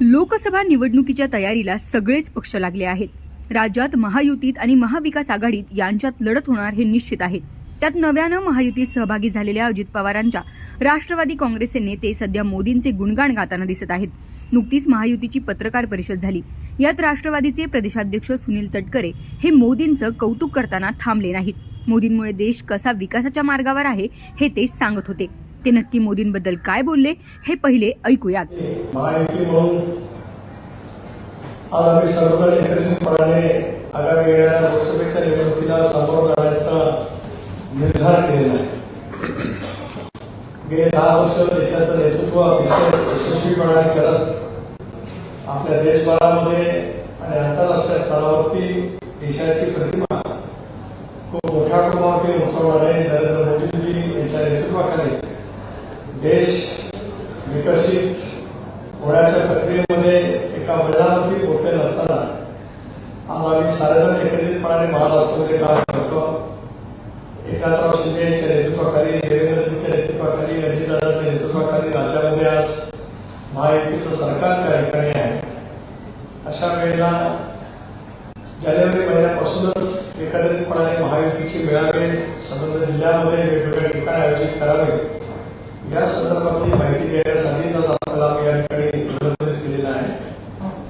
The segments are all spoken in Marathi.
लोकसभा निवडणुकीच्या तयारीला सगळेच पक्ष लागले आहेत. राज्यात महायुतीत आणि महाविकास आघाडीत यांच्यात लढत होणार हे निश्चित आहे. त्यात नव्यानं महायुतीत सहभागी झालेल्या अजित पवारांच्या राष्ट्रवादी काँग्रेसचे नेते सध्या मोदींचे गुणगाण गाताना दिसत आहेत. नुकतीच महायुतीची पत्रकार परिषद झाली. यात राष्ट्रवादीचे प्रदेशाध्यक्ष सुनील तटकरे हे मोदींचं कौतुक करताना थांबले नाहीत. मोदींमुळे देश कसा विकासाच्या मार्गावर आहे हे ते सांगत होते. ते नक्की मोदींबद्दल काय बोलले हे पहिले ऐकूयात. आज आम्ही सर्वजण एकत्रितपणाने आगामी येणाऱ्या लोकसभेच्या निवडणुकीला सामोरं जाण्याचा निर्धार केलेला आहे. गेले दहा वर्ष देशाचं नेतृत्व अतिशय यशस्वीपणाने करत आपल्या देशभरामध्ये आणि आंतरराष्ट्रीय स्तरावरती देशाची प्रतिमा खूप मोठ्या प्रमाणात उंचावणारे नरेंद्र मोदी देश विकसित होण्याच्या प्रक्रियेमध्ये एका मैदानावरती पोहोचलेला असताना आज आम्ही सार्वजनिक एकत्रितपणाने महाराष्ट्रामध्ये काम करतो. एकनाथराव शिंदे यांच्या नेतृत्वाखाली देवेंद्रजींच्या नेतृत्वाखाली अजितदादांच्या नेतृत्वाखाली राज्यामध्ये आज महायुतीचं सरकार त्या ठिकाणी आहे. अशा वेळेला जानेवारी महिन्यापासूनच एकत्रितपणाने महायुतीचे मेळावे संबंध जिल्ह्यामध्ये वेगवेगळ्या ठिकाणी आयोजित करावे. या संदर्भातली माहिती आपल्याला आम्ही या ठिकाणी आहे.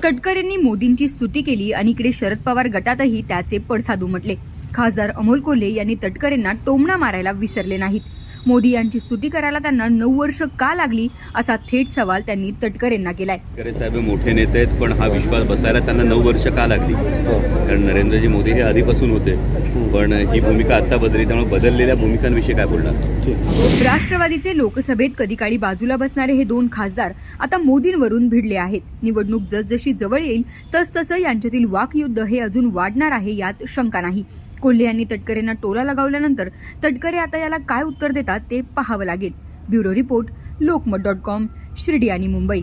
तटकरेंनी मोदींची स्तुती केली आणि इकडे शरद पवार गटातही त्याचे पडसाद उमटले खासदार अमोल कोल्हे यांनी तटकरेंना टोमणा मारायला विसरले नाहीत. मोदी यांची स्तुती करायला त्यांना नऊ वर्ष का लागली असा थेट सवाल त्यांनी तटकरेंना केलाय. ठाकरे साहेब हे मोठे नेते आहेत पण हा विश्वास बसायला त्यांना नऊ वर्ष का लागली? कारण नरेंद्रजी मोदी हे आधीपासून होते. पण ही भूमिका आता बदलली त्यामुळे बदललेल्या भूमिकांविषयी काय बोलणार? राष्ट्रवादीचे लोकसभेत कधी काळी बाजूला बसणारे हे दोन खासदार आता मोदींवरून भिडले आहेत. निवडणूक जसजशी जवळ येईल तसतसं यांच्यातील वाकयुद्ध हे अजून वाढणार आहे यात शंका नाही. कोल्हे यांनी तटकरेंना टोला लगावल्यानंतर तटकरे आता याला काय उत्तर देतात ते पाहावं लागेल. Bureau report Lokmat dot com Shirdi आणि मुंबई.